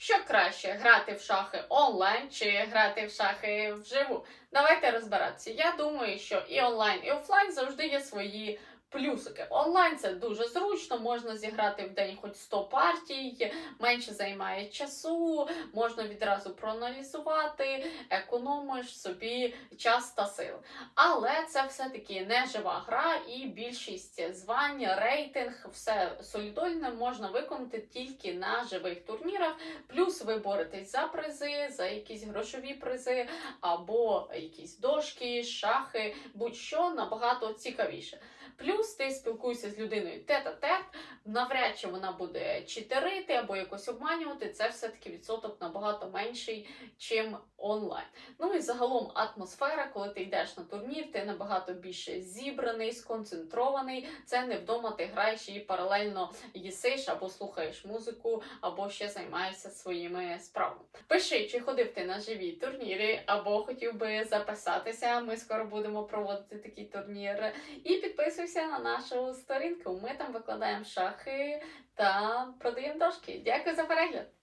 Що краще грати в шахи онлайн чи грати в шахи вживу? Давайте розбиратися. Я думаю, що і онлайн, і офлайн завжди є свої плюсики. Онлайн це дуже зручно, можна зіграти в день хоч 100 партій, менше займає часу, можна відразу проаналізувати, економиш собі час та сил. Але це все-таки не жива гра, і більшість звань, рейтинг, все солідольне можна виконати тільки на живих турнірах. Плюс ви боретесь за призи, за якісь грошові призи, або якісь дошки, шахи, будь-що набагато цікавіше. Плюс ти спілкуєшся з людиною тет-а-тет, навряд чи вона буде читерити або якось обманювати. Це все-таки відсоток набагато менший, чим онлайн. Ну і загалом атмосфера, коли ти йдеш на турнір, ти набагато більше зібраний, сконцентрований. Це не вдома ти граєш і паралельно їсиш або слухаєш музику, або ще займаєшся своїми справами. Пиши, чи ходив ти на живі турніри, або хотів би записатися. Ми скоро будемо проводити такий турнір. І підписуйся на нашу сторінку. Ми там викладаємо шахи та продаємо дошки. Дякую за перегляд!